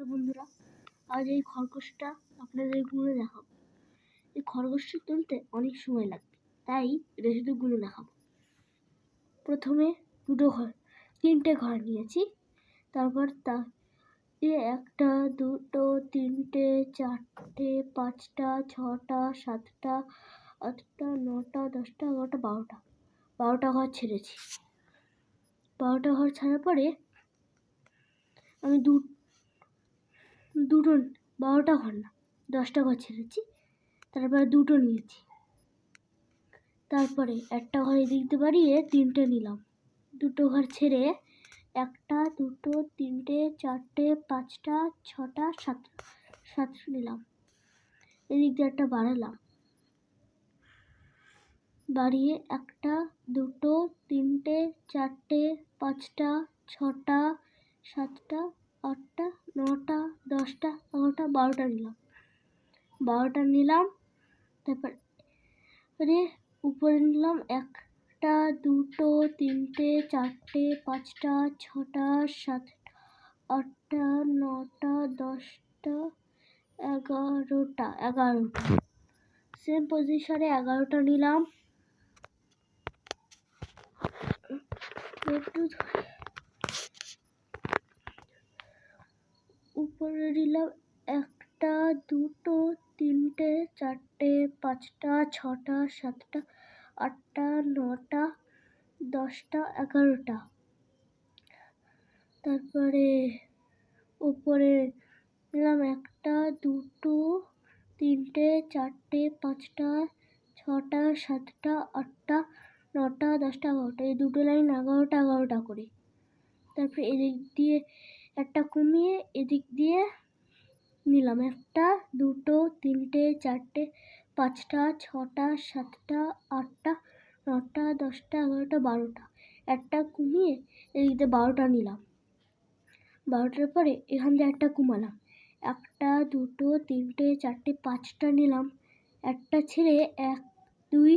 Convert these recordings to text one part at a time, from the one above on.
তো বন্ধুরা, আজ এই খরগোশটা আপনাদেরগুলো দেখাবো। এই খরগোশটা তুলতে অনেক সময় লাগবে, তাই এটা শুধু গুলো দেখাবো। প্রথমে দুটো ঘর, তিনটে ঘর নিয়েছি। তারপর তা একটা, দুটো, তিনটে, চারটে, পাঁচটা, ছটা, সাতটা, আটটা, নটা, দশটা, এগারোটা, বারোটা। বারোটা ঘর ছেড়েছি। বারোটা ঘর ছাড়ার পরে আমি দু দুটো বারোটা ঘর না, দশটা ঘর ছেড়েছি, তারপরে দুটো নিয়েছি। তারপরে একটা ঘর এদিক দিয়ে বাড়িয়ে তিনটে নিলাম। দুটো ঘর ছেড়ে একটা, দুটো, তিনটে, চারটে, পাঁচটা, ছটা, সাতটা সাতটা নিলাম। এদিক দিয়ে একটা বাড়ালাম বাড়িয়ে একটা, দুটো, তিনটে, চারটে, পাঁচটা, ছটা, সাতটা আটটা নটা দশটা এগারোটা বারোটা নিলাম। বারোটা নিলাম তারপরে উপরে নিলাম একটা দুটো তিনটে চারটে পাঁচটা ছটা সাতটা আটটা নটা দশটা এগারোটা এগারোটা। সেম পজিশনে এগারোটা নিলাম। একটু উপরে নিলাম একটা, দুটো, তিনটে, চারটে, পাঁচটা, ছটা, সাতটা, আটটা, নটা, দশটা, এগারোটা। তারপরে উপরে নিলাম একটা, দুটো, তিনটে, চারটে, পাঁচটা, ছটা, সাতটা, আটটা, নটা, দশটা, এগারোটা। এই দুটো লাইন এগারোটা এগারোটা করে। তারপরে এদিক দিয়ে একটা কমিয়ে এদিক দিয়ে নিলাম। একটা, দুটো, তিনটে, চারটে, পাঁচটা, ছটা, সাতটা, আটটা, নটা, দশটা, এগারোটা, বারোটা। একটা কমিয়ে এদিক দিয়ে বারোটা নিলাম। বারোটার পরে এখান দিয়ে একটা কমালাম। একটা, দুটো, তিনটে, চারটে, পাঁচটা নিলাম। একটা ছেড়ে এক, দুই,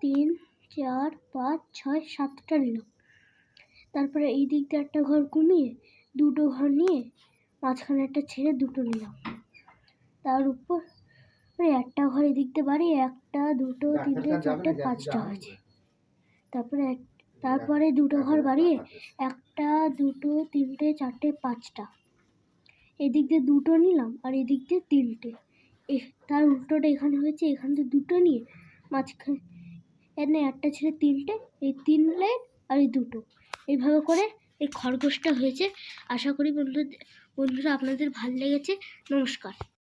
তিন, চার, পাঁচ, ছয়, সাতটা নিলাম। তারপরে এই দিক দিয়ে একটা ঘর কমিয়ে দুটো ঘর নিয়ে মাঝখানে একটা ছেড়ে দুটো নিলাম। তার উপর একটা ঘর এদিক দিয়ে বাড়ি একটা দুটো তিনটে চারটে পাঁচটা হয়েছে। তারপরে এক তারপরে দুটো ঘর বাড়িয়ে একটা দুটো তিনটে চারটে পাঁচটা। এদিক দিয়ে দুটো নিলাম আর এদিক দিয়ে তিনটে। এ তার উল্টোটা এখানে হয়েছে এখান থেকে দুটো নিয়ে মাঝখানে এখানে একটা ছেড়ে তিনটে এই তিন লাইন আর এই দুটো। এইভাবে করে এই খরগোশটা হয়েছে। আশা করি বন্ধু বন্ধুরা আপনাদের ভালো লেগেছে। নমস্কার।